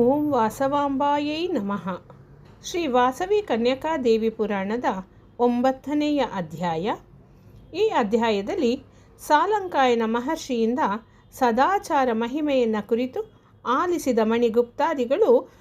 ಓಂ ವಾಸವಾಂಬಾಯೈ ನಮಃ. ಶ್ರೀ ವಾಸವಿ ಕನ್ಯಕಾದೇವಿ ಪುರಾಣದ ಒಂಬತ್ತನೆಯ ಅಧ್ಯಾಯ. ಈ ಅಧ್ಯಾಯದಲ್ಲಿ ಸಾಲಂಕಾಯನ ಮಹರ್ಷಿಯಿಂದ ಸದಾಚಾರ ಮಹಿಮೆಯನ್ನು ಕುರಿತು ಆಲಿಸಿದ ಮಣಿಗುಪ್ತಾದಿಗಳು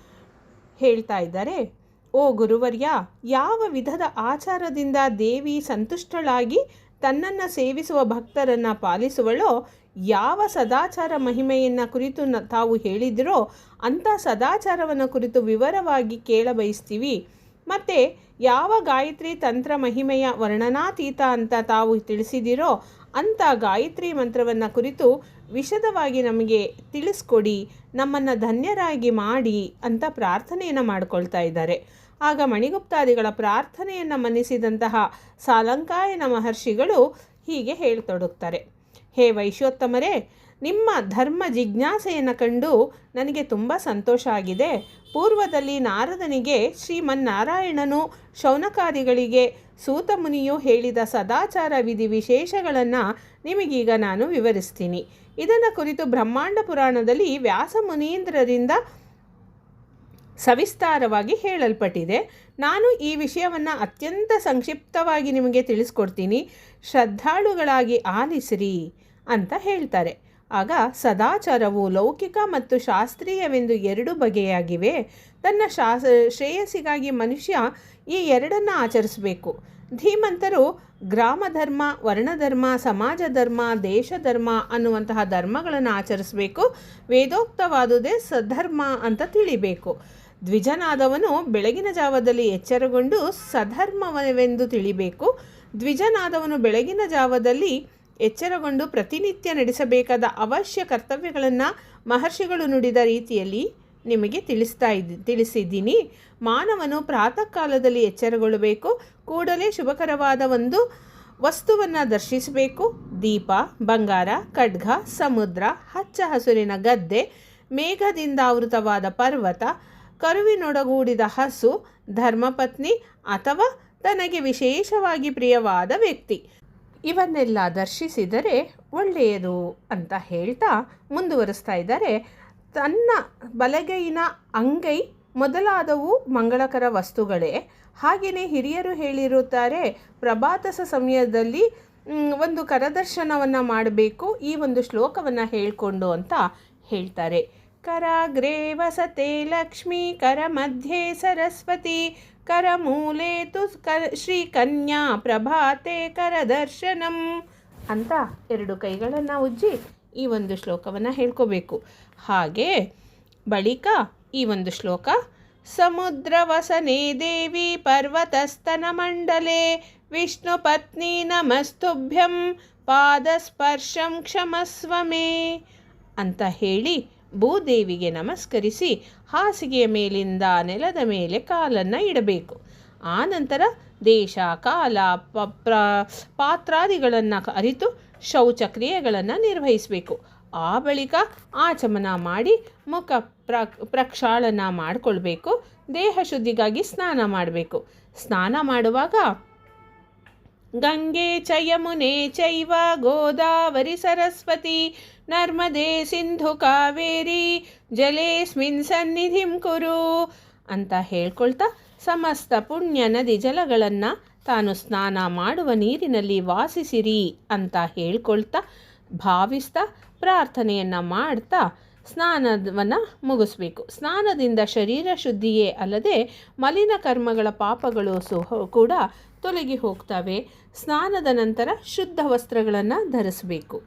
ಹೇಳ್ತಾ ಇದ್ದಾರೆ. ಓ ಗುರುವರ್ಯ, ಯಾವ ವಿಧದ ಆಚಾರದಿಂದ ದೇವಿ ಸಂತುಷ್ಟಳಾಗಿ ತನ್ನನ್ನು ಸೇವಿಸುವ ಭಕ್ತರನ್ನು ಪಾಲಿಸುವಳೋ ಯಾವ ಸದಾಚಾರ ಮಹಿಮೆಯನ್ನು ಕುರಿತು ತಾವು ಹೇಳಿದಿರೋ ಅಂಥ ಸದಾಚಾರವನ್ನು ಕುರಿತು ವಿವರವಾಗಿ ಕೇಳಬಯಸ್ತೀವಿ. ಮತ್ತು ಯಾವ ಗಾಯತ್ರಿ ತಂತ್ರ ಮಹಿಮೆಯ ವರ್ಣನಾತೀತ ಅಂತ ತಾವು ತಿಳಿಸಿದಿರೋ ಅಂಥ ಗಾಯತ್ರಿ ಮಂತ್ರವನ್ನು ಕುರಿತು ವಿಶದವಾಗಿ ನಮಗೆ ತಿಳಿಸ್ಕೊಡಿ, ನಮ್ಮನ್ನು ಧನ್ಯರಾಗಿ ಮಾಡಿ ಅಂತ ಪ್ರಾರ್ಥನೆಯನ್ನು ಮಾಡ್ಕೊಳ್ತಾ ಇದ್ದಾರೆ. ಆಗ ಮಣಿಗುಪ್ತಾದಿಗಳ ಪ್ರಾರ್ಥನೆಯನ್ನು ಮನ್ನಿಸಿದಂತಹ ಸಾಲಂಕಾಯನ ಮಹರ್ಷಿಗಳು ಹೀಗೆ ಹೇಳ್ತೊಡಗ್ತಾರೆ. ಹೇ ವೈಶ್ಯೋತ್ತಮರೇ, ನಿಮ್ಮ ಧರ್ಮ ಜಿಜ್ಞಾಸೆಯನ್ನು ಕಂಡು ನನಗೆ ತುಂಬ ಸಂತೋಷ ಆಗಿದೆ. ಪೂರ್ವದಲ್ಲಿ ನಾರದನಿಗೆ ಶ್ರೀಮನ್ನಾರಾಯಣನು ಶೌನಕಾದಿಗಳಿಗೆ ಸೂತಮುನಿಯು ಹೇಳಿದ ಸದಾಚಾರ ವಿಧಿ ವಿಶೇಷಗಳನ್ನು ನಿಮಗೀಗ ನಾನು ವಿವರಿಸ್ತೀನಿ. ಇದನ್ನು ಕುರಿತು ಬ್ರಹ್ಮಾಂಡ ಪುರಾಣದಲ್ಲಿ ವ್ಯಾಸ ಮುನೀಂದ್ರರಿಂದ ಸವಿಸ್ತಾರವಾಗಿ ಹೇಳಲ್ಪಟ್ಟಿದೆ. ನಾನು ಈ ವಿಷಯವನ್ನು ಅತ್ಯಂತ ಸಂಕ್ಷಿಪ್ತವಾಗಿ ನಿಮಗೆ ತಿಳಿಸ್ಕೊಡ್ತೀನಿ. ಶ್ರದ್ಧಾಳುಗಳಾಗಿ ಆಲಿಸಿರಿ. ಅಂತ ಹೇಳ್ತಾರೆ. ಆಗ ಸದಾಚಾರವು ಲೌಕಿಕ ಮತ್ತು ಶಾಸ್ತ್ರೀಯವೆಂದು ಎರಡು ಬಗೆಯಾಗಿವೆ. ತನ್ನ ಶಾಸ್, ಶ್ರೇಯಸ್ಸಿಗಾಗಿ ಮನುಷ್ಯ ಈ ಎರಡನ್ನು ಆಚರಿಸಬೇಕು. ಧೀಮಂತರು ಗ್ರಾಮ ಧರ್ಮ ವರ್ಣಧರ್ಮ ಸಮಾಜ ಧರ್ಮ ದೇಶ ಧರ್ಮ ಅನ್ನುವಂತಹ ಧರ್ಮಗಳನ್ನು ಆಚರಿಸಬೇಕು. ವೇದೋಕ್ತವಾದುದೇ ಸಧರ್ಮ ಅಂತ ತಿಳಿಬೇಕು. ದ್ವಿಜನಾದವನು ಬೆಳಗಿನ ಜಾವದಲ್ಲಿ ಎಚ್ಚರಗೊಂಡು ಸಧರ್ಮವೆಂದು ತಿಳಿಬೇಕು. ದ್ವಿಜನಾದವನು ಬೆಳಗಿನ ಜಾವದಲ್ಲಿ ಎಚ್ಚರಗೊಂಡು ಪ್ರತಿನಿತ್ಯ ನಡೆಸಬೇಕಾದ ಅವಶ್ಯ ಕರ್ತವ್ಯಗಳನ್ನು ಮಹರ್ಷಿಗಳು ನುಡಿದ ರೀತಿಯಲ್ಲಿ ನಿಮಗೆ ತಿಳಿಸ್ತಾ ಇದ್ದ ತಿಳಿಸಿದ್ದೀನಿ. ಮಾನವನು ಪ್ರಾತಃ ಕಾಲದಲ್ಲಿ ಎಚ್ಚರಗೊಳ್ಳಬೇಕು, ಕೂಡಲೇ ಶುಭಕರವಾದ ಒಂದು ವಸ್ತುವನ್ನು ದರ್ಶಿಸಬೇಕು. ದೀಪ, ಬಂಗಾರ, ಖಡ್ಗ, ಸಮುದ್ರ, ಹಚ್ಚ ಹಸುರಿನ ಗದ್ದೆ, ಮೇಘದಿಂದ ಆವೃತವಾದ ಪರ್ವತ, ಕರುವಿನೊಡಗೂಡಿದ ಹಸು, ಧರ್ಮಪತ್ನಿ ಅಥವಾ ತನಗೆ ವಿಶೇಷವಾಗಿ ಪ್ರಿಯವಾದ ವ್ಯಕ್ತಿ. ಇವನ್ನೆಲ್ಲ ದರ್ಶಿಸಿದರೆ ಒಳ್ಳೆಯದು ಅಂತ ಹೇಳ್ತಾ ಮುಂದುವರಿಸ್ತಾ ಇದ್ದಾರೆ. ತನ್ನ ಬಲಗೈನ ಅಂಗೈ ಮೊದಲಾದವು ಮಂಗಳಕರ ವಸ್ತುಗಳೇ. ಹಾಗೆಯೇ ಹಿರಿಯರು ಹೇಳಿರುತ್ತಾರೆ, ಪ್ರಭಾತಸ ಸಮಯದಲ್ಲಿ ಒಂದು ಕರದರ್ಶನವನ್ನು ಮಾಡಬೇಕು, ಈ ಒಂದು ಶ್ಲೋಕವನ್ನು ಹೇಳಿಕೊಂಡು ಅಂತ ಹೇಳ್ತಾರೆ. ಕರಾಗ್ರೇ ವಸತೆ ಲಕ್ಷ್ಮೀ ಕರ ಮಧ್ಯೆ ಸರಸ್ವತಿ ಕರಮೂಲೆ ತು ಕ ಶ್ರೀ ಕನ್ಯಾ ಪ್ರಭಾತೆ ಕರದರ್ಶನಂ. ಅಂತ ಎರಡು ಕೈಗಳನ್ನು ಉಜ್ಜಿ ಈ ಒಂದು ಶ್ಲೋಕವನ್ನು ಹೇಳ್ಕೋಬೇಕು. ಹಾಗೆ ಬಳಿಕ ಈ ಒಂದು ಶ್ಲೋಕ ಸಮುದ್ರ ವಸನೆ ದೇವಿ ಪರ್ವತಸ್ತನ ಮಂಡಲೆ ವಿಷ್ಣು ಪತ್ನಿ ನಮಸ್ತುಭ್ಯಂ ಪಾದಸ್ಪರ್ಶಂ ಕ್ಷಮಸ್ವಮೇ ಅಂತ ಹೇಳಿ ಭೂದೇವಿಗೆ ನಮಸ್ಕರಿಸಿ ಹಾಸಿಗೆಯ ಮೇಲಿಂದ ನೆಲದ ಮೇಲೆ ಕಾಲನ್ನು ಇಡಬೇಕು. ಆನಂತರ ದೇಶ, ಕಾಲ ಪ್ರ, ಪಾತ್ರಾದಿಗಳನ್ನು ಅರಿತು ಶೌಚಕ್ರಿಯೆಗಳನ್ನು ನಿರ್ವಹಿಸಬೇಕು. ಆ ಬಳಿಕ ಆಚಮನ ಮಾಡಿ ಮುಖ ಪ್ರ, ಪ್ರಕ್ಷಾಳನ ಮಾಡಿಕೊಳ್ಬೇಕು. ದೇಹ ಶುದ್ಧಿಗಾಗಿ ಸ್ನಾನ ಮಾಡಬೇಕು. ಸ್ನಾನ ಮಾಡುವಾಗ ಗಂಗೆ ಚ ಯಮುನೆ ಚೈವ ಗೋದಾವರಿ ಸರಸ್ವತಿ, ನರ್ಮದೆ ಸಿಂಧು ಕಾವೇರಿ, ಜಲೇಸ್ಮಿನ್ ಸನ್ನಿಧಿಂ ಕುರು ಅಂತ ಹೇಳ್ಕೊಳ್ತಾ ಸಮಸ್ತ ಪುಣ್ಯ ನದಿ ಜಲಗಳನ್ನು ತಾನು ಸ್ನಾನ ಮಾಡುವ ನೀರಿನಲ್ಲಿ ವಾಸಿಸಿರಿ ಅಂತ ಹೇಳ್ಕೊಳ್ತಾ ಭಾವಿಸ್ತಾ ಪ್ರಾರ್ಥನೆಯನ್ನು ಮಾಡ್ತಾ ಸ್ನಾನವನ್ನು ಮುಗಿಸ್ಬೇಕು. ಸ್ನಾನದಿಂದ ಶರೀರ ಶುದ್ಧಿಯೇ ಅಲ್ಲದೆ ಮಲಿನ ಕರ್ಮಗಳ ಪಾಪಗಳು ಸಹ ಕೂಡ ತೊಲಗಿ ಹೋಗ್ತವೆ. ಸ್ನಾನದ ನಂತರ ಶುದ್ಧ ವಸ್ತ್ರಗಳನ್ನು ಧರಿಸಬೇಕು.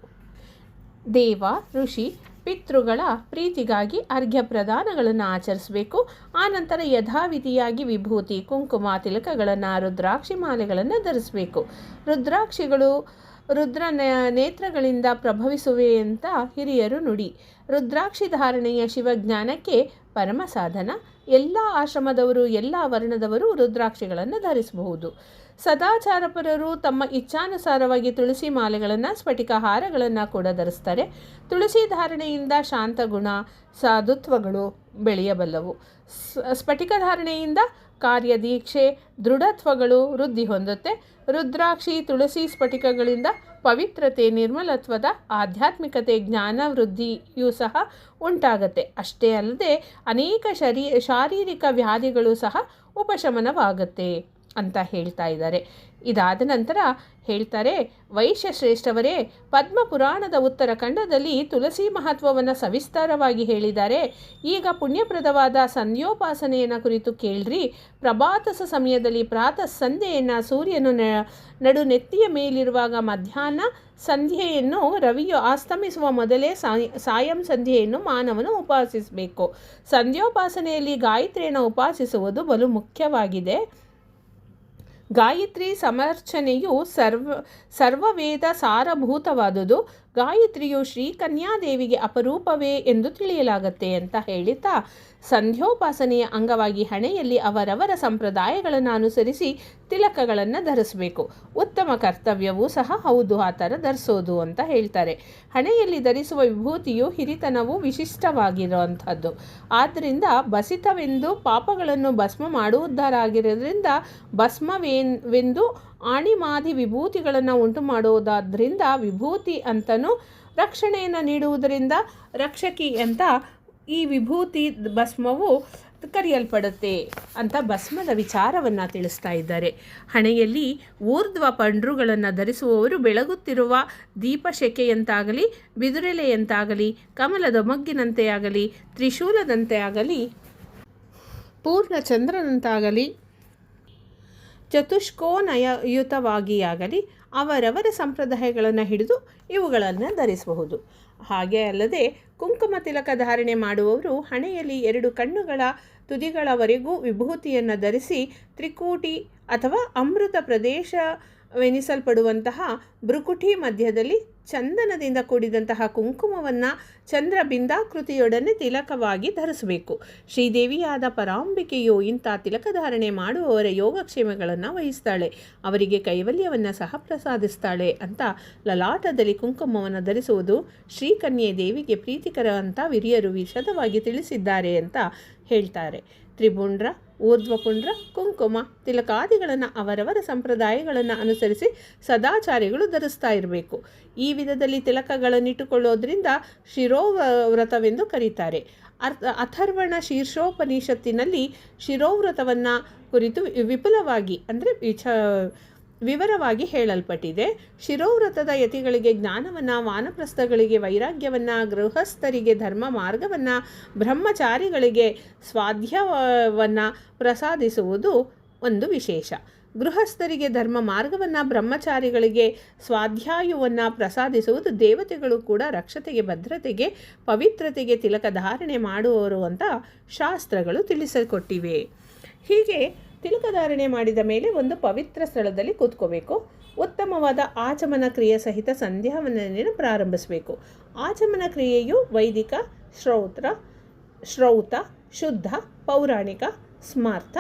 ದೇವ, ಋಷಿ, ಪಿತೃಗಳ ಪ್ರೀತಿಗಾಗಿ ಅರ್ಘ್ಯ ಪ್ರದಾನಗಳನ್ನು ಆಚರಿಸಬೇಕು. ಆನಂತರ ಯಥಾವಿಧಿಯಾಗಿ ವಿಭೂತಿ, ಕುಂಕುಮ, ತಿಲಕಗಳನ್ನು, ರುದ್ರಾಕ್ಷಿ ಮಾಲೆಗಳನ್ನು ಧರಿಸಬೇಕು. ರುದ್ರಾಕ್ಷಿಗಳು ರುದ್ರ ನೇತ್ರಗಳಿಂದ ಪ್ರಭವಿಸುವೆ ಅಂತ ಹಿರಿಯರು ನುಡಿ. ರುದ್ರಾಕ್ಷಿ ಧಾರಣೆಯ ಶಿವಜ್ಞಾನಕ್ಕೆ ಪರಮ ಸಾಧನ. ಎಲ್ಲ ಆಶ್ರಮದವರು, ಎಲ್ಲ ವರ್ಣದವರು ರುದ್ರಾಕ್ಷಿಗಳನ್ನು ಧರಿಸಬಹುದು. ಸದಾಚಾರಪರರು ತಮ್ಮ ಇಚ್ಛಾನುಸಾರವಾಗಿ ತುಳಸಿ ಮಾಲೆಗಳನ್ನು, ಸ್ಫಟಿಕ ಹಾರಗಳನ್ನು ಕೂಡ ಧರಿಸ್ತಾರೆ. ತುಳಸಿ ಧಾರಣೆಯಿಂದ ಶಾಂತ ಗುಣ, ಸಾಧುತ್ವಗಳು ಬೆಳೆಯಬಲ್ಲವು. ಸ್ಫಟಿಕ ಧಾರಣೆಯಿಂದ ಕಾರ್ಯದೀಕ್ಷೆ, ದೃಢತ್ವಗಳು ವೃದ್ಧಿ ಹೊಂದುತ್ತೆ. ರುದ್ರಾಕ್ಷಿ, ತುಳಸಿ ಸ್ಫಟಿಕಗಳಿಂದ ಪವಿತ್ರತೆ, ನಿರ್ಮಲತ್ವದ, ಆಧ್ಯಾತ್ಮಿಕತೆ ಜ್ಞಾನ ವೃದ್ಧಿಯೂ ಸಹ ಉಂಟಾಗತ್ತೆ. ಅಷ್ಟೇ ಅಲ್ಲದೆ ಅನೇಕ ಶರೀ, ಶಾರೀರಿಕ ವ್ಯಾಧಿಗಳು ಸಹ ಉಪಶಮನವಾಗುತ್ತೆ. ಅಂತ ಹೇಳ್ತಾ ಇದ್ದಾರೆ. ಇದಾದ ನಂತರ ಹೇಳ್ತಾರೆ ವೈಶ್ಯಶ್ರೇಷ್ಠವರೇ ಪದ್ಮ ಪುರಾಣದ ಉತ್ತರ ಖಂಡದಲ್ಲಿ ತುಳಸಿ ಮಹತ್ವವನ್ನು ಸವಿಸ್ತಾರವಾಗಿ ಹೇಳಿದ್ದಾರೆ. ಈಗ ಪುಣ್ಯಪ್ರದವಾದ ಸಂಧ್ಯೋಪಾಸನೆಯನ್ನು ಕುರಿತು ಕೇಳ್ರಿ. ಪ್ರಭಾತಸ ಸಮಯದಲ್ಲಿ ಪ್ರಾತಃ ಸಂಧ್ಯೆಯನ್ನು ಸೂರ್ಯನು ನಡು ನೆತ್ತಿಯ ಮೇಲಿರುವಾಗ ಮಧ್ಯಾಹ್ನ ಸಂಧ್ಯೆಯನ್ನು ರವಿಯು ಆಸ್ತಮಿಸುವ ಮೊದಲೇ ಸಾಯಂ ಸಂಧ್ಯೆಯನ್ನು ಮಾನವನು ಉಪಾಸಿಸಬೇಕು. ಸಂಧ್ಯೋಪಾಸನೆಯಲ್ಲಿ ಗಾಯತ್ರಿಯನ್ನು ಉಪಾಸಿಸುವುದು ಬಲು ಮುಖ್ಯವಾಗಿದೆ. ಗಾಯತ್ರಿ ಸಮರ್ಚನೆಯು ಸರ್ವ ಸರ್ವವೇದ ಸಾರಭೂತವಾದುದು. ಗಾಯತ್ರಿಯು ಶ್ರೀ ಕನ್ಯಾದೇವಿಗೆ ಅಪರೂಪವೇ ಎಂದು ತಿಳಿಯಲಾಗತ್ತೆ ಅಂತ ಹೇಳಿತಾ ಸಂಧ್ಯೋಪಾಸನೆಯ ಅಂಗವಾಗಿ ಹಣೆಯಲ್ಲಿ ಅವರವರ ಸಂಪ್ರದಾಯಗಳನ್ನು ಅನುಸರಿಸಿ ತಿಲಕಗಳನ್ನು ಧರಿಸಬೇಕು. ಉತ್ತಮ ಕರ್ತವ್ಯವೂ ಸಹ ಹೌದು, ಆ ಥರ ಧರಿಸೋದು ಅಂತ ಹೇಳ್ತಾರೆ. ಹಣೆಯಲ್ಲಿ ಧರಿಸುವ ವಿಭೂತಿಯು ಹಿರಿತನವು ವಿಶಿಷ್ಟವಾಗಿರುವಂಥದ್ದು. ಆದ್ದರಿಂದ ಬಸಿತವೆಂದು ಪಾಪಗಳನ್ನು ಭಸ್ಮ ಮಾಡುವುದರಾಗಿರೋದ್ರಿಂದ ಭಸ್ಮವೇವೆಂದು ಆಣಿಮಾದಿ ವಿಭೂತಿಗಳನ್ನು ಉಂಟು ಮಾಡುವುದಾದ್ರಿಂದ ವಿಭೂತಿ ಅಂತನೂ ರಕ್ಷಣೆಯನ್ನು ನೀಡುವುದರಿಂದ ರಕ್ಷಕಿ ಅಂತ ಈ ವಿಭೂತಿ ಭಸ್ಮವು ಕರೆಯಲ್ಪಡುತ್ತೆ ಅಂತ ಭಸ್ಮದ ವಿಚಾರವನ್ನು ತಿಳಿಸ್ತಾ ಇದ್ದಾರೆ. ಹಣೆಯಲ್ಲಿ ಊರ್ಧ್ವ ಪಂಡ್ರುಗಳನ್ನು ಧರಿಸುವವರು ಬೆಳಗುತ್ತಿರುವ ದೀಪಶೆಕೆಯಂತಾಗಲಿ, ಬಿದುರೆಲೆಯಂತಾಗಲಿ ಕಮಲದ ಮೊಗ್ಗಿನಂತೆ ಆಗಲಿ ತ್ರಿಶೂಲದಂತೆ ಆಗಲಿ ಪೂರ್ಣ ಚಂದ್ರನಂತಾಗಲಿ ಚತುಷ್ಕೋನಯಯುತವಾಗಿಯಾಗಲಿ ಅವರವರ ಸಂಪ್ರದಾಯಗಳನ್ನು ಹಿಡಿದು ಇವುಗಳನ್ನು ಧರಿಸಬಹುದು. ಹಾಗೆ ಅಲ್ಲದೆ ಕುಂಕುಮ ತಿಲಕ ಧಾರಣೆ ಮಾಡುವವರು ಹಣೆಯಲ್ಲಿ ಎರಡು ಕಣ್ಣುಗಳ ತುದಿಗಳವರೆಗೂ ವಿಭೂತಿಯನ್ನು ಧರಿಸಿ ತ್ರಿಕೂಟಿ ಅಥವಾ ಅಮೃತ ಪ್ರದೇಶವೆನಿಸಲ್ಪಡುವಂತಹ ಭ್ರುಕುಟಿ ಮಧ್ಯದಲ್ಲಿ ಚಂದನದಿಂದ ಕೂಡಿದಂತಹ ಕುಂಕುಮವನ್ನು ಚಂದ್ರಬಿಂದಾಕೃತಿಯೊಡನೆ ತಿಲಕವಾಗಿ ಧರಿಸಬೇಕು. ಶ್ರೀದೇವಿಯಾದ ಪರಾಂಬಿಕೆಯು ಇಂಥ ತಿಲಕಧಾರಣೆ ಮಾಡುವವರ ಯೋಗಕ್ಷೇಮಗಳನ್ನು ವಹಿಸ್ತಾಳೆ. ಅವರಿಗೆ ಕೈವಲ್ಯವನ್ನು ಸಹ ಪ್ರಸಾದಿಸ್ತಾಳೆ ಅಂತ ಲಲಾಟದಲ್ಲಿ ಕುಂಕುಮವನ್ನು ಧರಿಸುವುದು ಶ್ರೀಕನ್ಯೆ ದೇವಿಗೆ ಪ್ರೀತಿಕರ ಅಂತ ವಿರಿಯರು ವಿಶದವಾಗಿ ತಿಳಿಸಿದ್ದಾರೆ ಅಂತ ಹೇಳ್ತಾರೆ. ತ್ರಿಪುಂಡ್ರ ಊರ್ಧ್ವಪುಂಡ್ರ ಕುಂಕುಮ, ತಿಲಕಾದಿಗಳನ್ನು, ಅವರವರ ಸಂಪ್ರದಾಯಗಳನ್ನು ಅನುಸರಿಸಿ ಸದಾಚಾರಿಗಳು ಧರಿಸ್ತಾ ಇರಬೇಕು. ಈ ವಿಧದಲ್ಲಿ ತಿಲಕಗಳನ್ನಿಟ್ಟುಕೊಳ್ಳೋದ್ರಿಂದ ಶಿರೋವ್ರತವೆಂದು ಕರೀತಾರೆ. ಅರ್ಥ, ಅಥರ್ವಣ ಶೀರ್ಷೋಪನಿಷತ್ತಿನಲ್ಲಿ ಶಿರೋವ್ರತವನ್ನು ಕುರಿತು ವಿಪುಲವಾಗಿ, ಅಂದರೆ ವಿಚ ವಿವರವಾಗಿ ಹೇಳಲ್ಪಟ್ಟಿದೆ. ಶಿರೋವ್ರತದ ಯತಿಗಳಿಗೆ ಜ್ಞಾನವನ್ನು, ವಾನಪ್ರಸ್ಥಗಳಿಗೆ ವೈರಾಗ್ಯವನ್ನು, ಗೃಹಸ್ಥರಿಗೆ ಧರ್ಮ ಮಾರ್ಗವನ್ನು, ಬ್ರಹ್ಮಚಾರಿಗಳಿಗೆ ಸ್ವಾಧ್ಯವವನ್ನು ಪ್ರಸಾದಿಸುವುದು ಒಂದು ವಿಶೇಷ. ಗೃಹಸ್ಥರಿಗೆ ಧರ್ಮ ಮಾರ್ಗವನ್ನು, ಬ್ರಹ್ಮಚಾರಿಗಳಿಗೆ ಸ್ವಾಧ್ಯಾಯವನ್ನು ಪ್ರಸಾದಿಸುವುದು ದೇವತೆಗಳು ಕೂಡ ರಕ್ಷತೆಗೆ, ಭದ್ರತೆಗೆ, ಪವಿತ್ರತೆಗೆ ತಿಲಕ ಧಾರಣೆ ಮಾಡುವವರು ಅಂತ ಶಾಸ್ತ್ರಗಳು ತಿಳಿಸಿಕೊಟ್ಟಿವೆ ಹೀಗೆ ತಿಲಕಧಾರಣೆ ಮಾಡಿದ ಮೇಲೆ ಒಂದು ಪವಿತ್ರ ಸ್ಥಳದಲ್ಲಿ ಕೂತ್ಕೋಬೇಕು. ಉತ್ತಮವಾದ ಆಚಮನ ಕ್ರಿಯೆ ಸಹಿತ ಸಂಧ್ಯಾವಂದನೆಯನ್ನು ಪ್ರಾರಂಭಿಸಬೇಕು. ಆಚಮನ ಕ್ರಿಯೆಯು ವೈದಿಕ, ಶ್ರೌತ್ರ, ಶ್ರೌತ, ಶುದ್ಧ, ಪೌರಾಣಿಕ, ಸ್ಮಾರ್ಥ,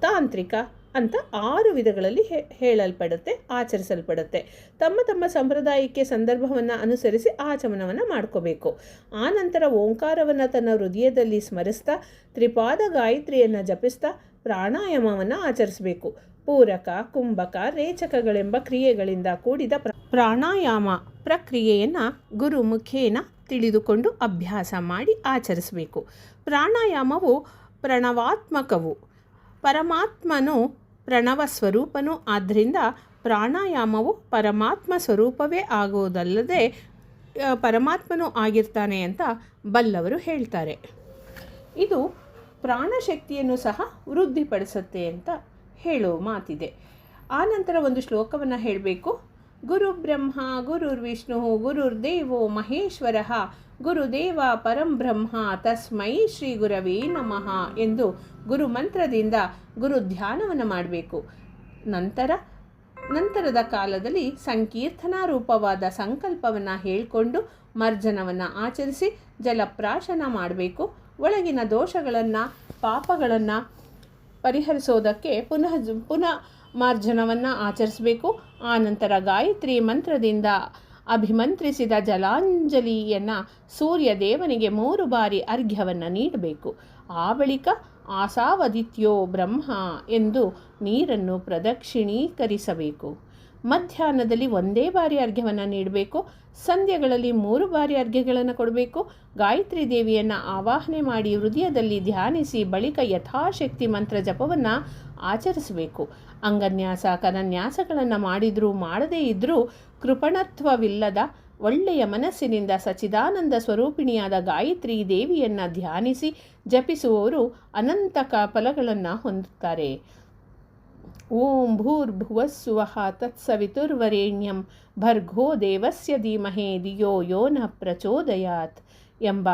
ತಾಂತ್ರಿಕ ಅಂತ ಆರು ವಿಧಗಳಲ್ಲಿ ಹೇಳಲ್ಪಡುತ್ತೆ, ಆಚರಿಸಲ್ಪಡುತ್ತೆ. ತಮ್ಮ ತಮ್ಮ ಸಂಪ್ರದಾಯಕ್ಕೆ ಸಂದರ್ಭವನ್ನು ಅನುಸರಿಸಿ ಆಚಮನವನ್ನು ಮಾಡ್ಕೋಬೇಕು. ಆ ನಂತರ ಓಂಕಾರವನ್ನು ತನ್ನ ಹೃದಯದಲ್ಲಿ ಸ್ಮರಿಸ್ತಾ, ತ್ರಿಪಾದ ಗಾಯತ್ರಿಯನ್ನು ಜಪಿಸ್ತಾ ಪ್ರಾಣಾಯಾಮವನ್ನು ಆಚರಿಸಬೇಕು. ಪೂರಕ, ಕುಂಭಕ, ರೇಚಕಗಳೆಂಬ ಕ್ರಿಯೆಗಳಿಂದ ಕೂಡಿದ ಪ್ರ, ಪ್ರಾಣಾಯಾಮ ಪ್ರಕ್ರಿಯೆಯನ್ನು ಗುರುಮುಖೇನ ತಿಳಿದುಕೊಂಡು ಅಭ್ಯಾಸ ಮಾಡಿ ಆಚರಿಸಬೇಕು. ಪ್ರಾಣಾಯಾಮವು ಪ್ರಣವಾತ್ಮಕವು. ಪರಮಾತ್ಮನು ಪ್ರಣವ ಸ್ವರೂಪನು. ಆದ್ದರಿಂದ ಪ್ರಾಣಾಯಾಮವು ಪರಮಾತ್ಮ ಸ್ವರೂಪವೇ ಆಗುವುದಲ್ಲದೆ ಪರಮಾತ್ಮನೂ ಆಗಿರ್ತಾನೆ ಅಂತ ಬಲ್ಲವರು ಹೇಳ್ತಾರೆ. ಇದು ಪ್ರಾಣಶಕ್ತಿಯನ್ನು ಸಹ ವೃದ್ಧಿಪಡಿಸುತ್ತೆ ಅಂತ ಹೇಳೋ ಮಾತಿದೆ. ಆನಂತರ ಒಂದು ಶ್ಲೋಕವನ್ನು ಹೇಳಬೇಕು. ಗುರು ಬ್ರಹ್ಮ ಗುರುರ್ ವಿಷ್ಣು ಗುರುರ್ದೇವೋ ಮಹೇಶ್ವರ ಗುರುದೇವ ಪರಂ ಬ್ರಹ್ಮ ತಸ್ಮೈ ಶ್ರೀ ಗುರವೇ ನಮಃ ಎಂದು ಗುರು ಮಂತ್ರದಿಂದ ಗುರು ಧ್ಯಾನವನ್ನು ಮಾಡಬೇಕು. ನಂತರ, ನಂತರದ ಕಾಲದಲ್ಲಿ ಸಂಕೀರ್ತನಾ ರೂಪವಾದ ಸಂಕಲ್ಪವನ್ನು ಹೇಳಿಕೊಂಡು ಮರ್ಜನವನ್ನು ಆಚರಿಸಿ ಜಲಪ್ರಾಶನ ಮಾಡಬೇಕು. ಒಳಗಿನ ದೋಷಗಳನ್ನು, ಪಾಪಗಳನ್ನು ಪರಿಹರಿಸೋದಕ್ಕೆ ಪುನಃ ಪುನಃ ಮಾರ್ಜನವನ್ನು ಆಚರಿಸಬೇಕು. ಆನಂತರ ಗಾಯತ್ರಿ ಮಂತ್ರದಿಂದ ಅಭಿಮಂತ್ರಿಸಿದ ಜಲಾಂಜಲಿಯನ್ನು ಸೂರ್ಯ ದೇವನಿಗೆ ಮೂರು ಬಾರಿ ಅರ್ಘ್ಯವನ್ನು ನೀಡಬೇಕು. ಆ ಬಳಿಕ ಆಸಾವದಿತ್ಯೋ ಬ್ರಹ್ಮ ಎಂದು ನೀರನ್ನು ಪ್ರದಕ್ಷಿಣೀಕರಿಸಬೇಕು. ಮಧ್ಯಾಹ್ನದಲ್ಲಿ ಒಂದೇ ಬಾರಿ ಅರ್ಘ್ಯವನ್ನು ನೀಡಬೇಕು, ಸಂಧ್ಯಗಳಲ್ಲಿ ಮೂರು ಬಾರಿ ಅರ್ಘ್ಯಗಳನ್ನು ಕೊಡಬೇಕು. ಗಾಯತ್ರಿ ದೇವಿಯನ್ನು ಆವಾಹನೆ ಮಾಡಿ ಹೃದಯದಲ್ಲಿ ಧ್ಯಾನಿಸಿ ಬಳಿಕ ಯಥಾಶಕ್ತಿ ಮಂತ್ರ ಜಪವನ್ನು ಆಚರಿಸಬೇಕು. ಅಂಗನ್ಯಾಸ ಕರನ್ಯಾಸಗಳನ್ನು ಮಾಡಿದರೂ ಮಾಡದೇ ಇದ್ದರೂ ಕೃಪಣತ್ವವಿಲ್ಲದ ಒಳ್ಳೆಯ ಮನಸ್ಸಿನಿಂದ ಸಚಿದಾನಂದ ಸ್ವರೂಪಿಣಿಯಾದ ಗಾಯತ್ರಿ ದೇವಿಯನ್ನು ಧ್ಯಾನಿಸಿ ಜಪಿಸುವವರು ಅನಂತ ಕ ಫಲಗಳನ್ನು ಹೊಂದುತ್ತಾರೆ. ಓಂ ಭೂರ್ಭುವಸ್ಸುವಃ ತತ್ಸವಿತುರ್ವರೆಣ್ಯಂ ಭರ್ಗೋ ದೇವಸ್ಯ ಧೀಮಹೇ ಧಿಯೋ ಯೋ ನ ಪ್ರಚೋದಯಾತ್ ಎಂಬ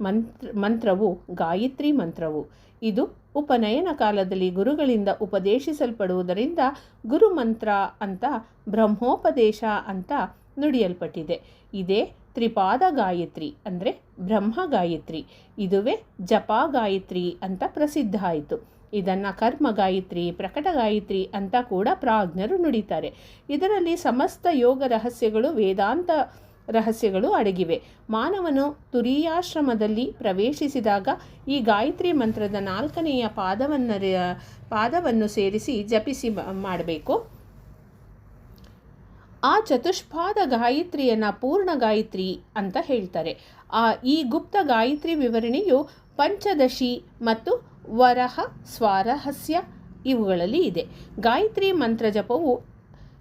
ಮಂತ್ರ, ಮಂತ್ರವು, ಗಾಯತ್ರಿ ಮಂತ್ರವು. ಇದು ಉಪನಯನ ಕಾಲದಲ್ಲಿ ಗುರುಗಳಿಂದ ಉಪದೇಶಿಸಲ್ಪಡುವುದರಿಂದ ಗುರುಮಂತ್ರ ಅಂತ ಬ್ರಹ್ಮೋಪದೇಶ ಅಂತ ನುಡಿಯಲ್ಪಟ್ಟಿದೆ. ಇದೇ ತ್ರಿಪಾದ ಗಾಯತ್ರಿ ಅಂದರೆ ಬ್ರಹ್ಮ ಗಾಯತ್ರಿ. ಇದುವೇ ಜಪ ಗಾಯತ್ರಿ ಅಂತ ಪ್ರಸಿದ್ಧ ಆಯಿತು. ಇದನ್ನು ಕರ್ಮ ಗಾಯತ್ರಿ, ಪ್ರಕಟ ಗಾಯತ್ರಿ ಅಂತ ಕೂಡ ಪ್ರಾಜ್ಞರು ನುಡಿತಾರೆ. ಇದರಲ್ಲಿ ಸಮಸ್ತ ಯೋಗ ರಹಸ್ಯಗಳು, ವೇದಾಂತ ರಹಸ್ಯಗಳು ಅಡಗಿವೆ. ಮಾನವನು ತುರಿಯಾಶ್ರಮದಲ್ಲಿ ಪ್ರವೇಶಿಸಿದಾಗ ಈ ಗಾಯತ್ರಿ ಮಂತ್ರದ ನಾಲ್ಕನೆಯ ಪಾದವನ್ನು ಪಾದವನ್ನು ಸೇರಿಸಿ ಜಪಿಸಿ ಮಾಡಬೇಕು. ಆ ಚತುಷ್ಪಾದ ಗಾಯತ್ರಿಯನ್ನು ಪೂರ್ಣ ಗಾಯತ್ರಿ ಅಂತ ಹೇಳ್ತಾರೆ. ಆ ಈ ಗುಪ್ತ ಗಾಯತ್ರಿ ವಿವರಣೆಯು ಪಂಚದಶಿ ಮತ್ತು ವರಹ, ಸ್ವಾರಹಸ್ಯ ಇವುಗಳಲ್ಲಿ ಇದೆ. ಗಾಯತ್ರಿ ಮಂತ್ರ ಜಪವು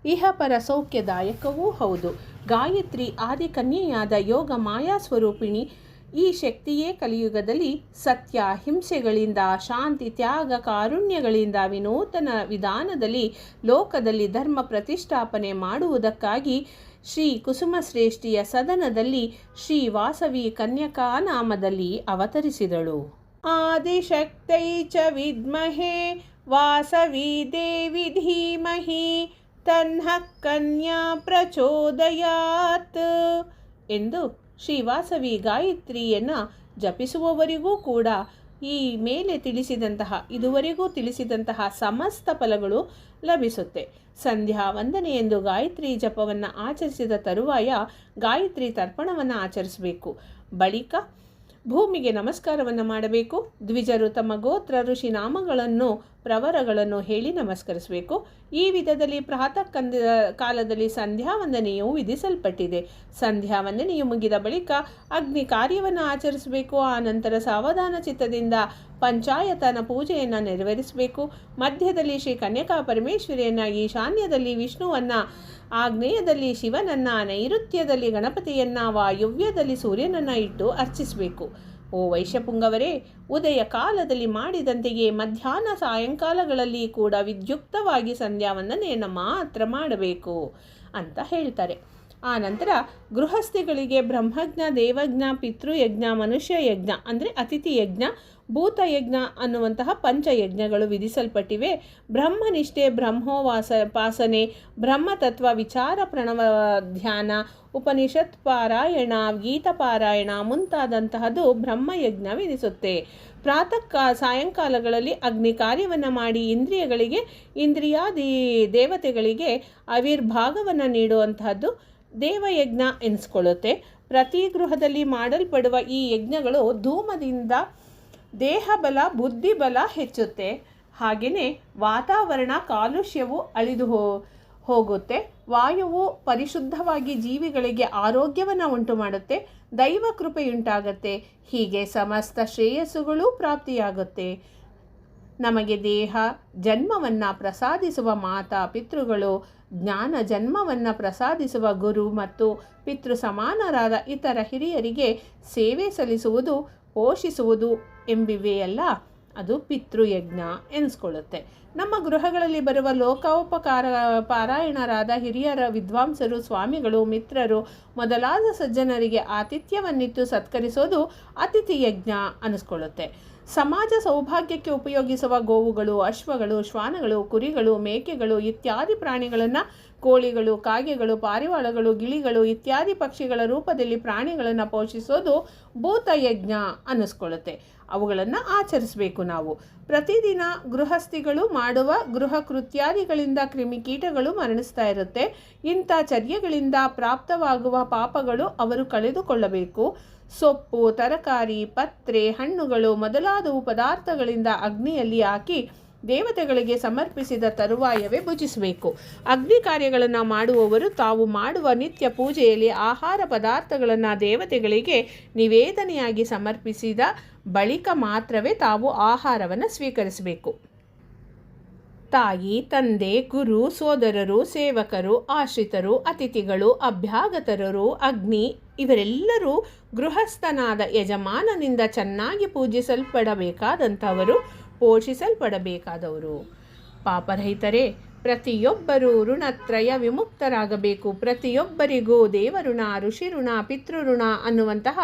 ಇಹಪರ ಸೌಖ್ಯದಾಯಕವೂ ಹೌದು. ಗಾಯತ್ರಿ ಆದಿಕನ್ಯೆಯಾದ ಯೋಗ ಮಾಯಾ ಸ್ವರೂಪಿಣಿ ಈ ಶಕ್ತಿಯೇ ಕಲಿಯುಗದಲ್ಲಿ ಸತ್ಯ, ಹಿಂಸೆಗಳಿಂದ, ಶಾಂತಿ, ತ್ಯಾಗ, ಕಾರುಣ್ಯಗಳಿಂದ ವಿನೂತನ ವಿಧಾನದಲ್ಲಿ ಲೋಕದಲ್ಲಿ ಧರ್ಮ ಪ್ರತಿಷ್ಠಾಪನೆ ಮಾಡುವುದಕ್ಕಾಗಿ ಶ್ರೀ ಕುಸುಮಶ್ರೇಷ್ಠಿಯ ಸದನದಲ್ಲಿ ಶ್ರೀ ವಾಸವಿ ಕನ್ಯಕಾ ನಾಮದಲ್ಲಿ ಅವತರಿಸಿದಳು. ಆದಿಶಕ್ತೈ ಚ ವಿದ್ಮಹೆ ವಾಸವಿ ದೇವಿ ಧೀಮಹಿ ತನ್ಹ ಕನ್ಯಾ ಪ್ರಚೋದಯಾತ್ ಎಂದು ಶ್ರೀವಾಸವಿ ಗಾಯತ್ರಿಯನ್ನು ಜಪಿಸುವವರಿಗೂ ಕೂಡ ಈ ಮೇಲೆ ತಿಳಿಸಿದಂತಹ, ಇದುವರೆಗೂ ತಿಳಿಸಿದಂತಹ ಸಮಸ್ತ ಫಲಗಳು ಲಭಿಸುತ್ತೆ. ಸಂಧ್ಯಾ ವಂದನೆ ಎಂದು ಗಾಯತ್ರಿ ಜಪವನ್ನು ಆಚರಿಸಿದ ತರುವಾಯ ಗಾಯತ್ರಿ ತರ್ಪಣವನ್ನು ಆಚರಿಸಬೇಕು. ಬಳಿಕ ಭೂಮಿಗೆ ನಮಸ್ಕಾರವನ್ನು ಮಾಡಬೇಕು. ದ್ವಿಜರು ತಮ್ಮ ಗೋತ್ರ ಋಷಿ ನಾಮಗಳನ್ನು ಪ್ರವರಗಳನ್ನು ಹೇಳಿ ನಮಸ್ಕರಿಸಬೇಕು. ಈ ವಿಧದಲ್ಲಿ ಪ್ರಾತಃ ಕಂದ, ಕಾಲದಲ್ಲಿ ಸಂಧ್ಯಾ ವಂದನೆಯು ವಿಧಿಸಲ್ಪಟ್ಟಿದೆ. ಸಂಧ್ಯಾ ವಂದನೆಯು ಮುಗಿದ ಬಳಿಕ ಅಗ್ನಿ ಕಾರ್ಯವನ್ನು ಆಚರಿಸಬೇಕು. ಆ ನಂತರ ಸಾವಧಾನ ಚಿತ್ತದಿಂದ ಪಂಚಾಯತನ ಪೂಜೆಯನ್ನು ನೆರವೇರಿಸಬೇಕು. ಮಧ್ಯದಲ್ಲಿ ಶ್ರೀ ಕನ್ಯಕಾ ಪರಮೇಶ್ವರಿಯನ್ನು ಈಶಾನ್ಯದಲ್ಲಿ ವಿಷ್ಣುವನ್ನು, ಆಗ್ನೇಯದಲ್ಲಿ ಶಿವನನ್ನು, ನೈಋತ್ಯದಲ್ಲಿ ಗಣಪತಿಯನ್ನು, ವಾಯುವ್ಯದಲ್ಲಿ ಸೂರ್ಯನನ್ನು ಇಟ್ಟು ಅರ್ಚಿಸಬೇಕು. ಓ ವೈಶ್ಯಪುಂಗವರೇ ಉದಯ ಕಾಲದಲ್ಲಿ ಮಾಡಿದಂತೆಯೇ ಮಧ್ಯಾಹ್ನ ಸಾಯಂಕಾಲಗಳಲ್ಲಿ ಕೂಡ ವಿದ್ಯುಕ್ತವಾಗಿ ಸಂಧ್ಯಾವಂದನೆಯನ್ನು ಮಾತ್ರ ಮಾಡಬೇಕು ಅಂತ ಹೇಳ್ತಾರೆ. ಆ ನಂತರ ಗೃಹಸ್ಥಿಗಳಿಗೆ ಬ್ರಹ್ಮಜ್ಞ, ದೇವಜ್ಞ, ಪಿತೃಯಜ್ಞ ಮನುಷ್ಯ ಯಜ್ಞ ಅಂದರೆ ಅತಿಥಿ ಯಜ್ಞ ಭೂತಯಜ್ಞ ಅನ್ನುವಂತಹ ಪಂಚಯಜ್ಞಗಳು ವಿಧಿಸಲ್ಪಟ್ಟಿವೆ. ಬ್ರಹ್ಮನಿಷ್ಠೆ, ಬ್ರಹ್ಮೋವಾಸ, ಪಾಸನೆ, ಬ್ರಹ್ಮತತ್ವ, ವಿಚಾರ, ಪ್ರಣವ, ಧ್ಯಾನ, ಉಪನಿಷತ್, ಪಾರಾಯಣ, ಗೀತಪಾರಾಯಣ ಮುಂತಾದಂತಹದ್ದು ಬ್ರಹ್ಮಯಜ್ಞ ವಿಧಿಸುತ್ತೆ. ಪ್ರಾತಃ ಸಾಯಂಕಾಲಗಳಲ್ಲಿ ಅಗ್ನಿ ಕಾರ್ಯವನ್ನು ಮಾಡಿ ಇಂದ್ರಿಯಗಳಿಗೆ, ಇಂದ್ರಿಯಾದಿ ದೇವತೆಗಳಿಗೆ ಆವಿರ್ಭಾಗವನ್ನು ನೀಡುವಂತಹದ್ದು ದೇವಯಜ್ಞ ಎನಿಸ್ಕೊಳ್ಳುತ್ತೆ. ಪ್ರತಿ ಗೃಹದಲ್ಲಿ ಮಾಡಲ್ಪಡುವ ಈ ಯಜ್ಞಗಳು ಧೂಮದಿಂದ ದೇಹಬಲ, ಬುದ್ಧಿಬಲ ಹೆಚ್ಚುತ್ತೆ. ಹಾಗೆಯೇ ವಾತಾವರಣ, ಕಾಲುಷ್ಯವು ಅಳಿದು ಹೋ, ಹೋಗುತ್ತೆ. ವಾಯುವು ಪರಿಶುದ್ಧವಾಗಿ ಜೀವಿಗಳಿಗೆ ಆರೋಗ್ಯವನ್ನು ಉಂಟು ಮಾಡುತ್ತೆ ದೈವ ಕೃಪೆಯುಂಟಾಗುತ್ತೆ. ಹೀಗೆ ಸಮಸ್ತ ಶ್ರೇಯಸ್ಸುಗಳು ಪ್ರಾಪ್ತಿಯಾಗುತ್ತೆ. ನಮಗೆ ದೇಹ, ಜನ್ಮವನ್ನು ಪ್ರಸಾದಿಸುವ ಮಾತಾ, ಪಿತೃಗಳು ಜ್ಞಾನ ಜನ್ಮವನ್ನು ಪ್ರಸಾದಿಸುವ ಗುರು ಮತ್ತು ಪಿತೃ ಸಮಾನರಾದ ಇತರ ಹಿರಿಯರಿಗೆ ಸೇವೆ ಸಲ್ಲಿಸುವುದು, ಪೋಷಿಸುವುದು ಎಂಬಿವೆಯಲ್ಲ, ಅದು ಪಿತೃಯಜ್ಞ ಎನಿಸ್ಕೊಳ್ಳುತ್ತೆ. ನಮ್ಮ ಗೃಹಗಳಲ್ಲಿ ಬರುವ ಲೋಕೋಪಕಾರ ಪಾರಾಯಣರಾದ ಹಿರಿಯರ ವಿದ್ವಾಂಸರು, ಸ್ವಾಮಿಗಳು, ಮಿತ್ರರು, ಮೊದಲಾದ ಸಜ್ಜನರಿಗೆ ಆತಿಥ್ಯವನ್ನಿತ್ತು ಸತ್ಕರಿಸೋದು ಅತಿಥಿ ಯಜ್ಞ ಅನಿಸ್ಕೊಳ್ಳುತ್ತೆ. ಸಮಾಜ ಸೌಭಾಗ್ಯಕ್ಕೆ ಉಪಯೋಗಿಸುವ ಗೋವುಗಳು, ಅಶ್ವಗಳು, ಶ್ವಾನಗಳು, ಕುರಿಗಳು, ಮೇಕೆಗಳು ಇತ್ಯಾದಿ ಪ್ರಾಣಿಗಳನ್ನು ಕೋಳಿಗಳು, ಕಾಗೆಗಳು, ಪಾರಿವಾಳಗಳು, ಗಿಳಿಗಳು ಇತ್ಯಾದಿ ಪಕ್ಷಿಗಳ ರೂಪದಲ್ಲಿ ಪ್ರಾಣಿಗಳನ್ನು ಪೋಷಿಸೋದು ಭೂತಯಜ್ಞ ಅನ್ನಿಸ್ಕೊಳ್ಳುತ್ತೆ. ಅವುಗಳನ್ನು ಆಚರಿಸಬೇಕು ನಾವು. ಪ್ರತಿದಿನ ಗೃಹಸ್ಥಿಗಳು ಮಾಡುವ ಗೃಹ ಕೃತ್ಯಾದಿಗಳಿಂದ ಕ್ರಿಮಿಕೀಟಗಳು ಮರಣಿಸ್ತಾ ಇರುತ್ತೆ. ಇಂಥ ಚರ್ಯಗಳಿಂದ ಪ್ರಾಪ್ತವಾಗುವ ಪಾಪಗಳು ಅವರು ಕಳೆದುಕೊಳ್ಳಬೇಕು. ಸೊಪ್ಪು, ತರಕಾರಿ, ಪತ್ರೆ, ಹಣ್ಣುಗಳು ಮೊದಲಾದವು ಪದಾರ್ಥಗಳಿಂದ ಅಗ್ನಿಯಲ್ಲಿ ಹಾಕಿ ದೇವತೆಗಳಿಗೆ ಸಮರ್ಪಿಸಿದ ತರುವಾಯವೇ ಭುಜಿಸಬೇಕು. ಅಗ್ನಿ ಕಾರ್ಯಗಳನ್ನು ಮಾಡುವವರು ತಾವು ಮಾಡುವ ನಿತ್ಯ ಪೂಜೆಯಲ್ಲಿ ಆಹಾರ ಪದಾರ್ಥಗಳನ್ನು ದೇವತೆಗಳಿಗೆ ನಿವೇದನೆಯಾಗಿ ಸಮರ್ಪಿಸಿದ ಬಳಿಕ ಮಾತ್ರವೇ ತಾವು ಆಹಾರವನ್ನು ಸ್ವೀಕರಿಸಬೇಕು. ತಾಯಿ, ತಂದೆ, ಗುರು, ಸೋದರರು, ಸೇವಕರು, ಆಶ್ರಿತರು, ಅತಿಥಿಗಳು, ಅಭ್ಯಾಗತರರು, ಅಗ್ನಿ ಇವರೆಲ್ಲರೂ ಗೃಹಸ್ಥನಾದ ಯಜಮಾನನಿಂದ ಚೆನ್ನಾಗಿ ಪೂಜಿಸಲ್ಪಡಬೇಕಾದಂಥವರು, ಪೋಷಿಸಲ್ಪಡಬೇಕಾದವರು. ಪಾಪರಹಿತರೇ, ಪ್ರತಿಯೊಬ್ಬರೂ ಋಣತ್ರಯ ವಿಮುಕ್ತರಾಗಬೇಕು. ಪ್ರತಿಯೊಬ್ಬರಿಗೂ ದೇವಋಣ ಋಷಿ ಋಣ ಪಿತೃಋಣ ಅನ್ನುವಂತಹ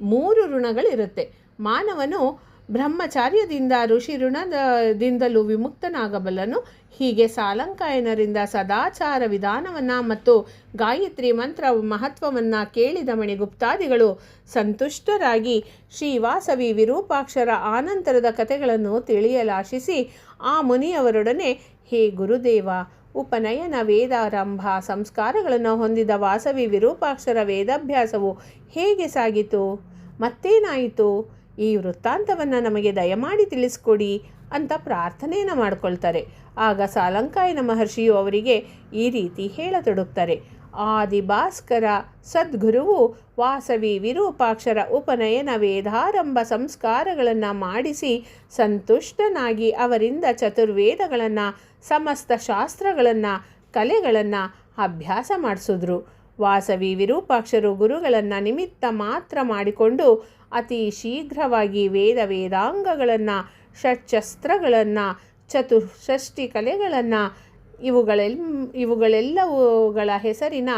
ಮೂರು ಋಣಗಳಿರುತ್ತೆ. ಮಾನವನು ಬ್ರಹ್ಮಚಾರ್ಯದಿಂದ ಋಷಿ ಋಣದಿಂದಲೂ ವಿಮುಕ್ತನಾಗಬಲ್ಲನು. ಹೀಗೆ ಸಾಲಂಕಾಯನರಿಂದ ಸದಾಚಾರ ವಿಧಾನವನ್ನು ಮತ್ತು ಗಾಯತ್ರಿ ಮಂತ್ರ ಮಹತ್ವವನ್ನು ಕೇಳಿದ ಮಣಿಗುಪ್ತಾದಿಗಳು ಸಂತುಷ್ಟರಾಗಿ ಶ್ರೀವಾಸವಿ ವಿರೂಪಾಕ್ಷರ ಆನಂತರದ ಕಥೆಗಳನ್ನು ತಿಳಿಯಲಾಶಿಸಿ, ಆ ಮುನಿಯವರೊಡನೆ, ಹೇ ಗುರುದೇವ, ಉಪನಯನ ವೇದಾರಂಭ ಸಂಸ್ಕಾರಗಳನ್ನು ಹೊಂದಿದ ವಾಸವಿ ವಿರೂಪಾಕ್ಷರ ವೇದಾಭ್ಯಾಸವು ಹೇಗೆ ಸಾಗಿತು? ಮತ್ತೇನಾಯಿತು? ಈ ವೃತ್ತಾಂತವನ್ನು ನಮಗೆ ದಯಮಾಡಿ ತಿಳಿಸ್ಕೊಡಿ ಅಂತ ಪ್ರಾರ್ಥನೆಯನ್ನು ಮಾಡ್ಕೊಳ್ತಾರೆ. ಆಗ ಸಾಲಂಕಾಯನ ಮಹರ್ಷಿಯು ಅವರಿಗೆ ಈ ರೀತಿ ಹೇಳತೊಡಗ್ತಾರೆ. ಆದಿ ಭಾಸ್ಕರ ಸದ್ಗುರುವು ವಾಸವಿ ವಿರೂಪಾಕ್ಷರ ಉಪನಯನ ವೇದಾರಂಭ ಸಂಸ್ಕಾರಗಳನ್ನು ಮಾಡಿಸಿ ಸಂತುಷ್ಟನಾಗಿ ಅವರಿಂದ ಚತುರ್ವೇದಗಳನ್ನು, ಸಮಸ್ತ ಶಾಸ್ತ್ರಗಳನ್ನು, ಕಲೆಗಳನ್ನು ಅಭ್ಯಾಸ ಮಾಡಿಸಿದ್ರು. ವಾಸವಿ ವಿರೂಪಾಕ್ಷರು ಗುರುಗಳನ್ನು ನಿಮಿತ್ತ ಮಾತ್ರ ಮಾಡಿಕೊಂಡು ಅತಿ ಶೀಘ್ರವಾಗಿ ವೇದ ವೇದಾಂಗಗಳನ್ನು, ಷಟ್ಶಸ್ತ್ರಗಳನ್ನು, ಚತುಷ್ಷಷ್ಟಿ ಕಲೆಗಳನ್ನು, ಇವುಗಳೆಲ್, ಇವುಗಳೆಲ್ಲವುಗಳ ಹೆಸರಿನ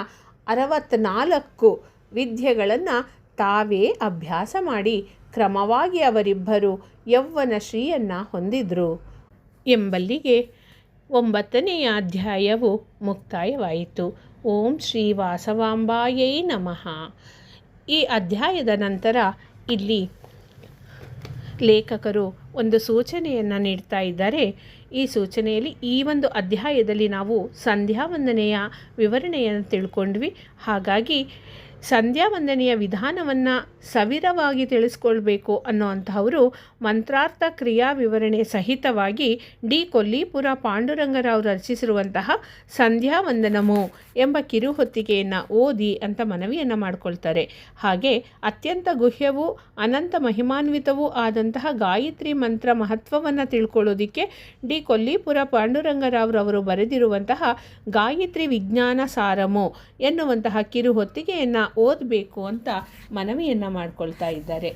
ಅರವತ್ನಾಲ್ಕು ವಿದ್ಯೆಗಳನ್ನು ತಾವೇ ಅಭ್ಯಾಸ ಮಾಡಿ ಕ್ರಮವಾಗಿ ಅವರಿಬ್ಬರು ಯೌವನ ಶ್ರೀಯನ್ನು ಹೊಂದಿದ್ರು. ಎಂಬಲ್ಲಿಗೆ ಒಂಬತ್ತನೆಯ ಅಧ್ಯಾಯವು ಮುಕ್ತಾಯವಾಯಿತು. ಓಂ ಶ್ರೀ ವಾಸವಾಂಬಾಯೈ ನಮಃ. ಈ ಅಧ್ಯಾಯದ ನಂತರ ಇಲ್ಲಿ. ಲೇಖಕರು ಒಂದು ಸೂಚನೆಯನ್ನು ನೀಡ್ತಾ ಇದ್ದಾರೆ. ಈ ಸೂಚನೆಯಲ್ಲಿ ಈ ಒಂದು ಅಧ್ಯಾಯದಲ್ಲಿ ನಾವು ಸಂಧ್ಯಾ ವಂದನೆಯ ವಿವರಣೆಯನ್ನು ತಿಳ್ಕೊಂಡ್ವಿ. ಹಾಗಾಗಿ ಸಂಧ್ಯಾ ವಂದನೆಯ ವಿಧಾನವನ್ನು ಸವಿರವಾಗಿ ತಿಳಿಸ್ಕೊಳ್ಬೇಕು ಅನ್ನೋವಂಥವರು ಮಂತ್ರಾರ್ಥ ಕ್ರಿಯಾ ವಿವರಣೆ ಸಹಿತವಾಗಿ ಡಿ ಕೊಲ್ಲಿಪುರ ಪಾಂಡುರಂಗರಾವ್ ರಚಿಸಿರುವಂತಹ ಸಂಧ್ಯಾ ವಂದನಮು ಎಂಬ ಕಿರುಹೊತ್ತಿಗೆಯನ್ನು ಓದಿ ಅಂತ ಮನವಿಯನ್ನು ಮಾಡಿಕೊಳ್ತಾರೆ. ಹಾಗೆ ಅತ್ಯಂತ ಗುಹ್ಯವೂ, ಅನಂತ ಮಹಿಮಾನ್ವಿತವೂ ಆದಂತಹ ಗಾಯತ್ರಿ ಮಂತ್ರ ಮಹತ್ವವನ್ನು ತಿಳ್ಕೊಳ್ಳೋದಿಕ್ಕೆ ಡಿ ಕೊಲ್ಲಿಪುರ ಪಾಂಡುರಂಗರಾವ್ರವರು ಬರೆದಿರುವಂತಹ ಗಾಯತ್ರಿ ವಿಜ್ಞಾನ ಸಾರಮು ಎನ್ನುವಂತಹ ಕಿರುಹೊತ್ತಿಗೆಯನ್ನು ಓದಬೇಕು ಅಂತ ಮನವಿಯನ್ನು ಮಾಡಿಕೊಳ್ತಾ ಇದ್ದಾರೆ.